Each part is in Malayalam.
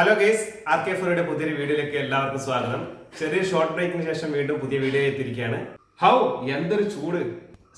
ഹലോ ഗേസ് ആർ കെ ഫോറിയുടെ പുതിയൊരു വീഡിയോയിലേക്ക് എല്ലാവർക്കും സ്വാഗതം. ചെറിയ ഷോർട്ട് ബ്രേക്കിന് ശേഷം വീണ്ടും പുതിയ വീഡിയോ എത്തിയിരിക്കുകയാണ്. ഹൗ എന്തൊരു ചൂട്.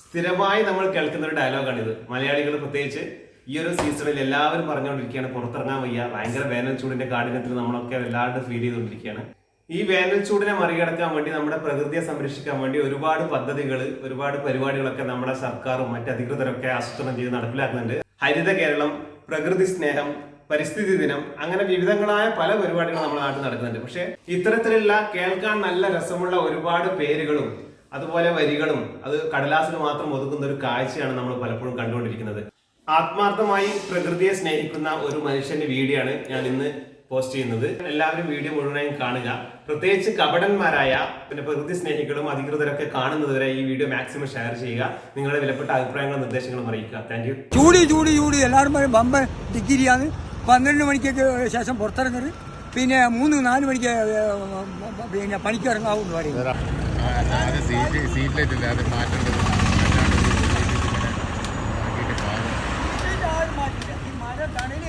സ്ഥിരമായി നമ്മൾ കേൾക്കുന്ന ഒരു ഡയലോഗാണിത് മലയാളികൾ പ്രത്യേകിച്ച് ഈ ഒരു സീസണിൽ എല്ലാവരും പറഞ്ഞുകൊണ്ടിരിക്കുകയാണ് പുറത്തിറങ്ങാൻ വയ്യ. ഭയങ്കര വേനൽ ചൂടിന്റെ കാഠിന്യത്തിൽ നമ്മളൊക്കെ എല്ലാവരും ഫീൽ ചെയ്തുകൊണ്ടിരിക്കുകയാണ്. ഈ വേനൽ ചൂടിനെ മറികടക്കാൻ വേണ്ടി നമ്മുടെ പ്രകൃതിയെ സംരക്ഷിക്കാൻ വേണ്ടി ഒരുപാട് പദ്ധതികൾ ഒരുപാട് പരിപാടികളൊക്കെ നമ്മുടെ സർക്കാരും മറ്റ് അധികൃതരൊക്കെ ആസൂത്രണം ചെയ്ത് നടപ്പിലാക്കുന്നുണ്ട്. ഹരിത കേരളം പ്രകൃതി സ്നേഹം പരിസ്ഥിതി ദിനം അങ്ങനെ വിവിധങ്ങളായ പല പരിപാടികൾ നമ്മുടെ നാട്ടിൽ നടക്കുന്നുണ്ട്. പക്ഷേ ഇത്തരത്തിലുള്ള കേൾക്കാൻ നല്ല രസമുള്ള ഒരുപാട് പേരുകളും അതുപോലെ വരികളും അത് കടലാസിൽ മാത്രം ഒതുക്കുന്ന ഒരു കാഴ്ചയാണ് നമ്മൾ പലപ്പോഴും കണ്ടുകൊണ്ടിരിക്കുന്നത്. ആത്മാർത്ഥമായി പ്രകൃതിയെ സ്നേഹിക്കുന്ന ഒരു മനുഷ്യന്റെ വീഡിയോ ആണ് ഞാൻ ഇന്ന് പോസ്റ്റ് ചെയ്യുന്നത്. എല്ലാവരും വീഡിയോ മുഴുവനായും കാണുക. പ്രത്യേകിച്ച് കപടന്മാരായ പിന്നെ പ്രകൃതി സ്നേഹികളും അധികൃതരൊക്കെ കാണുന്നതുവരെ ഈ വീഡിയോ മാക്സിമം ഷെയർ ചെയ്യുക. നിങ്ങളുടെ വിലപ്പെട്ട അഭിപ്രായങ്ങളും നിർദ്ദേശങ്ങളും അറിയിക്കുക. Thank you. ചൂടി ചൂടി ചൂടി. എല്ലാവരും ഡിഗ്രിയാണ്. പന്ത്രണ്ട് മണിക്ക് ശേഷം പുറത്തിറങ്ങരുത്. പിന്നെ മൂന്ന് നാല് മണിക്ക് പിന്നെ പണിക്ക് ഇറങ്ങാവും എന്ന് പറയും അത് സീറ്റ് സീറ്റ് ലൈറ്റ് ഇല്ല അത് മാറ്റേണ്ടത് മഴ തണൽ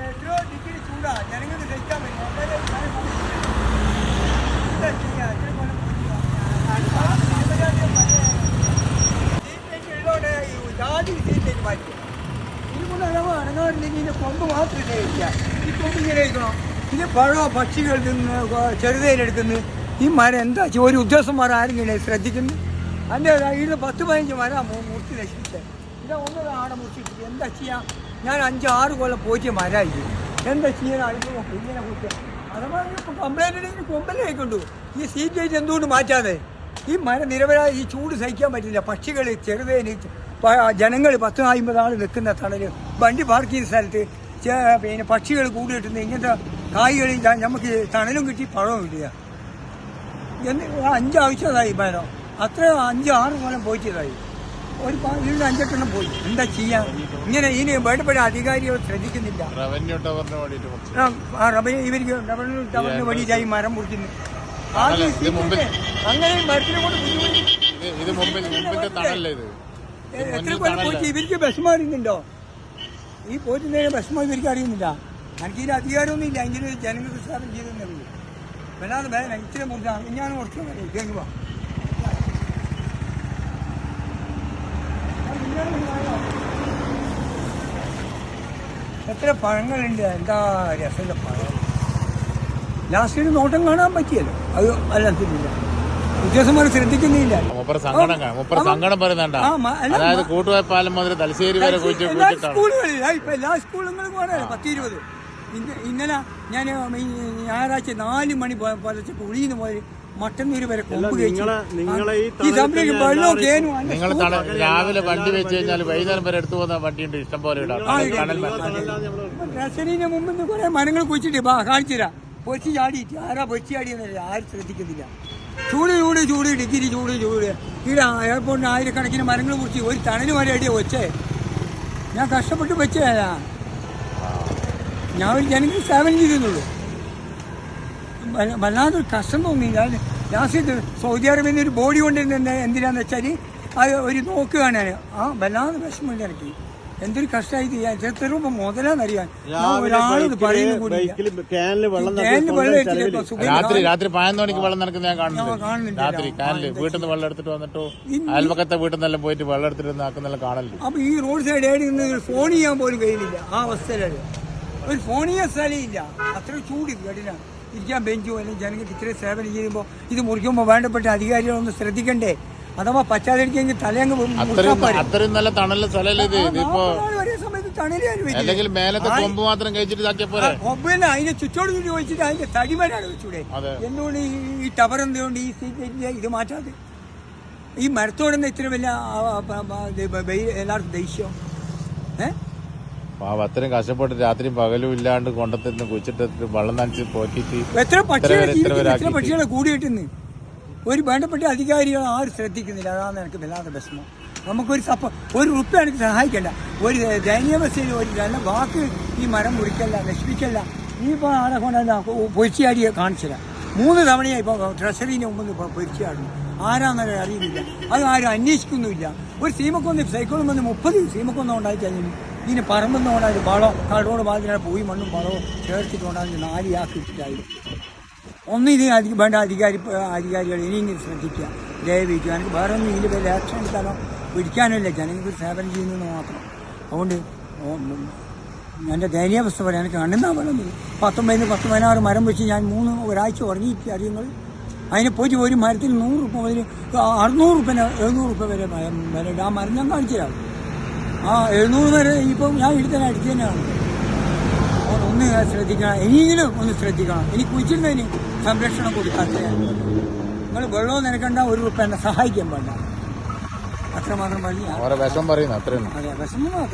എത്രയോ ഡിഗ്രി ചൂടാ ജനങ്ങൾക്ക് സഹിക്കാൻ പറ്റും ജാതി സീറ്റ് മാറ്റി ഇതിന്റെ കൊമ്പ് മാത്രം പഴമോ പക്ഷികൾ നിന്ന് ചെറുതേലെടുക്കുന്നു. ഈ മരം എന്താ? ഒരു ഒരു ഉദ്യോഗസ്ഥന്മാർ ആരെങ്കിലും ശ്രദ്ധിക്കുന്നു? അതിന്റെ ഇതിൽ പത്ത് പതിനഞ്ച് മരം മുറിച്ച് നശിപ്പിച്ചത് ഇതാ ഒന്നും ആടെ മുറിച്ചിട്ട് എന്താ ചെയ്യാം? ഞാൻ അഞ്ച് ആറ് കൊല്ലം പോറ്റിയ മരമായിരിക്കും എന്താ ചെയ്യാൻ അനുഭവം ഇങ്ങനെ കുറ്റ അഥവാ കംപ്ലൈന്റ് ഉണ്ടെങ്കിൽ കൊമ്പലേ ആയിക്കൊണ്ടു. ഈ സീറ്റ് ആയിട്ട് എന്തുകൊണ്ട് മാറ്റാതെ? ഈ മരം നിരവധി ഈ ചൂട് സഹിക്കാൻ പറ്റില്ല. പക്ഷികൾ ചെറുതേന് ജനങ്ങൾ പത്ത് അമ്പത് നിൽക്കുന്ന തണൽ വണ്ടി പാർക്ക് ചെയ്യുന്ന സ്ഥലത്ത് പിന്നെ പക്ഷികൾ കൂടി കിട്ടുന്ന ഇങ്ങനത്തെ കായ്കളിൽ നമുക്ക് തണലും കിട്ടി പഴവും കിട്ടിയ. എന്ന് അഞ്ചാവശ്യതായി മരം അത്ര അഞ്ച് ആറ് കൊല്ലം പോയിച്ചതായി ഒരു വീണ്ടും അഞ്ചെട്ടെണ്ണം പോയി. എന്താ ചെയ്യാൻ ഇങ്ങനെ ഇനി വേണ്ടപ്പെട്ട അധികാരികൾ ശ്രദ്ധിക്കുന്നില്ല. റവന്യൂ ഇവർക്ക് റബ്ബറിന് ടവറിന് വേണ്ടിയിട്ടായി മരം മുറിക്കുന്നു. അങ്ങനെ മരത്തിനെ കൊണ്ട് ബുദ്ധിമുട്ടി. എത്ര കൊല്ലം പോയിട്ട് ഇവർക്ക് വിഷമം അറിയുന്നുണ്ടോ? ഈ പോയിട്ടുണ്ടെങ്കിൽ വിഷമം ഇവർക്ക് അറിയുന്നില്ല. എനിക്ക് ഇതിന് അധികാരമൊന്നും ഇല്ല. എങ്കിലും ജനങ്ങൾക്ക് സാധനം ചെയ്തെന്നേ വല്ലാതെ വേദന. ഇച്ചിരി മുറിച്ചാണ് ഞാൻ കുറച്ച് കേൾക്കുക എത്ര പഴങ്ങളുണ്ട്. എന്താ രസമുള്ള പഴം. ലാസ്റ്റിന് നോട്ടം കാണാൻ പറ്റിയല്ലോ. അത് അല്ലാത്തില്ല ഉദ്യോഗസ്ഥന്മാർ ശ്രദ്ധിക്കുന്നില്ല. സങ്കടം സങ്കടം പറയുന്നുണ്ട അതായത് കൂട്ടുവായ്പാലം മുതൽ തലശ്ശേരി വരെ സ്കൂളുകളിൽ ഇപ്പൊ എല്ലാ സ്കൂളുകളും പത്ത് ഇരുപത് ഇന്ന- ഇന്നലെ ഞാൻ ഞായറാഴ്ച നാല് മണി പുലർച്ചെ കുഴിന്ന് പോയി മട്ടന്നൂര് വരെ കൊമ്പ് നിങ്ങൾ രാവിലെ വണ്ടി വെച്ച് കഴിഞ്ഞാൽ വൈകുന്നേരം വരെ എടുത്തു പോകുന്ന വണ്ടിയുണ്ട് ഇഷ്ടം പോലെ ഇടാം മുമ്പ് കുറെ മരങ്ങൾ കുഴിച്ചിട്ട് കാണിച്ചു തരാം പൊരിച്ച് ചാടിയിട്ട് ആരാ പൊരിച്ച് ചാടിയെന്നല്ല ആരും ശ്രദ്ധിക്കുന്നില്ല. ചൂട് ചൂട് ചൂട് ഡിഗ്രി ചൂട് ചൂട്. ഇവിടെ എയർപോർട്ടിന് ആയിരക്കണക്കിന് മരങ്ങൾ മുറിച്ച് ഒരു തണൽ വരെ അടിയ വെച്ചേ. ഞാൻ കഷ്ടപ്പെട്ട് വെച്ചതല്ല ഞാൻ ഒരു ജനങ്ങൾ സേവനം ചെയ്തിരുന്നുള്ളൂ. വല്ലാതൊരു വല്ലാതെ കഷ്ടം തോന്നിയില്ല ലാസ്റ്റ് സൗദി അറേബ്യയിൽ ഒരു ബോഡി കൊണ്ടിരുന്ന എന്തിനാന്ന് വെച്ചാൽ അത് ഒരു നോക്കുകയാണ് ആ വല്ലാതെ വിഷമം ഇറക്കി എന്തൊരു കഷ്ടമായി ചെയ്യാൻ എത്ര രൂപ മുതലാന്നറിയാൻ ഒരാളത് പറയുന്ന കൂടി ക്യാനിൽ വെള്ളം രാത്രി രാത്രി പതിനൊന്ന് മണിക്ക് വെള്ളം നടക്കുന്ന ഞാൻ കാണുന്നുണ്ട്. രാത്രി വീട്ടിൽ നിന്ന് വെള്ളം എടുത്തിട്ട് വന്നിട്ടോ അയൽപക്കത്തെ വീട്ടിൽ നിന്നെല്ലാം പോയിട്ട് വെള്ളം എടുത്തിട്ട് നാക്കുന്നെല്ലാം കാണല്ലോ അപ്പൊ ഈ റോഡ് സൈഡ് ഏടി നിന്ന് ഒരു ഫോൺ ചെയ്യാൻ പോലും കഴിയുന്നില്ല. ആ അവസ്ഥയിലാണ് ഒരു ഫോൺ ചെയ്യാൻ സ്ഥലമില്ല അത്ര ചൂട് കഠിന ഇരിക്കാൻ ബെഞ്ചോ അല്ലെങ്കിൽ ജനങ്ങൾക്ക് ഇത്രയും സേവനം ചെയ്യുമ്പോൾ ഇത് മുറിക്കുമ്പോൾ വേണ്ടപ്പെട്ട അധികാരികളൊന്ന് ശ്രദ്ധിക്കണ്ടേ? അഥവാ പച്ചാതിരിക്കെങ്കിൽ തലയങ്ങ് അത്രയും നല്ല തണലുള്ള സ്ഥലമല്ലേ ഇത്? ഇതിപ്പോ അല്ലെങ്കിൽ മേലത്തെ കൊമ്പ് മാത്രം കഴിച്ചിട്ട് ഇതാക്കിയ പോരെ? ഒബ്ബല്ല അതിനെ ചുറ്റോട് ചുറ്റി വെച്ചിട്ട് അതിന്റെ തടിമരാണ് വെച്ചൂടെ. എന്തുകൊണ്ട് ഈ- ടവർ എന്തുകൊണ്ട് ഈ സീറ്റ് ഇത് മാറ്റാതെ? ഈ മരത്തോടെന്ന് ഇത്ര വലിയ എല്ലാവർക്കും ദേഷ്യം. ഏഹ് പാവ അത്രയും കഷ്ടപ്പെട്ട് രാത്രിയും പകലും ഇല്ലാണ്ട് കൊണ്ടത്തിന്ന് കുച്ചിട്ട് വെള്ളം നനച്ച് പോറ്റിട്ട് എത്ര. പക്ഷികളെ കൂടി കിട്ടുന്നു ഒരു വേണ്ടപ്പെട്ട അധികാരികൾ ആരും ശ്രദ്ധിക്കുന്നില്ല. അതാണ് എനിക്ക് വല്ലാതെ വിഷമം. നമുക്കൊരു സപ്പ ഒരു ഉറുപ്പ് എനിക്ക് സഹായിക്കണ്ട. ഒരു ദയനീയാവസ്ഥയിൽ ഒരു നല്ല വാക്ക് ഈ മരം മുറിക്കല്ല നശിപ്പിക്കല്ല. ഈ ഇപ്പോൾ ആളെ കൊണ്ടല്ല പൊരിച്ചാടിയെ കാണിച്ചില്ല. മൂന്ന് തവണയായി ഇപ്പോൾ ട്രഷറിന്റെ മുമ്പിൽ നിന്ന് പൊരിച്ചാടുന്നു ആരാന്നൊക്കെ അറിയുന്നില്ല. അത് ആരും അന്വേഷിക്കുന്നുമില്ല. ഒരു സീമക്കൊന്ന് സൈക്കിളും വന്ന് മുപ്പത് സീമക്കൊന്നും ഉണ്ടായി കഴിഞ്ഞു. ഇതിന് പറമ്പെന്ന് ഒരു വളം കടോട് ബാധിച്ചാൽ പോയി മണ്ണും വളവും ചേർത്തിട്ടുണ്ടാകുന്ന നാലിയാക്കി ഇട്ടിട്ടായി. ഒന്ന് ഇത് വേണ്ട അധികാരി അധികാരികൾ ഇനിയെങ്കിലും ശ്രദ്ധിക്കുക. ദയവിക്കുക എനിക്ക് വേറെ ഒന്നും ഇതിൽ വലിയ ആക്ഷൻ എടുത്താലോ? പിടിക്കാനോ ഇല്ല ജനങ്ങൾക്ക് സേവനം ചെയ്യുന്നത് മാത്രം. അതുകൊണ്ട് എന്റെ ദയനീയാവസ്ഥ പറയാൻ എനിക്ക് കണ്ണുന്നാ വേണമെങ്കിൽ പത്തൊമ്പതിന് പത്ത് പതിനാറ് മരം വെച്ച് ഞാൻ മൂന്ന് ഒരാഴ്ച ഉറങ്ങിയിട്ട് അറിയുന്നത്? അതിനെ പോയി ഒരു മരത്തിൽ നൂറ് റുപ്യ മുതൽ അറുന്നൂറ് രൂപ എഴുന്നൂറ് രൂപ വരെ വില ആ മരം ഞാൻ കാണിച്ചു തരാം ആ എഴുന്നൂറ് വരെ ഇപ്പം ഞാൻ ഇടുത്തന്നെ അടിച്ചു തന്നെയാണ്. ഒന്ന് ശ്രദ്ധിക്കണം. ഇനിയെങ്കിലും ഒന്ന് ശ്രദ്ധിക്കണം. ഇനി കുഴിച്ചിരുന്നതിന് സംരക്ഷണം കൊടുക്കാത്ത. നിങ്ങൾ വെള്ളവും നിനക്കണ്ട ഒരു എന്നെ സഹായിക്കാൻ വേണ്ട അത്രമാത്രം പറഞ്ഞു വിഷം പറയുന്നു അത്രയും അതെ വിഷമം മാത്രം.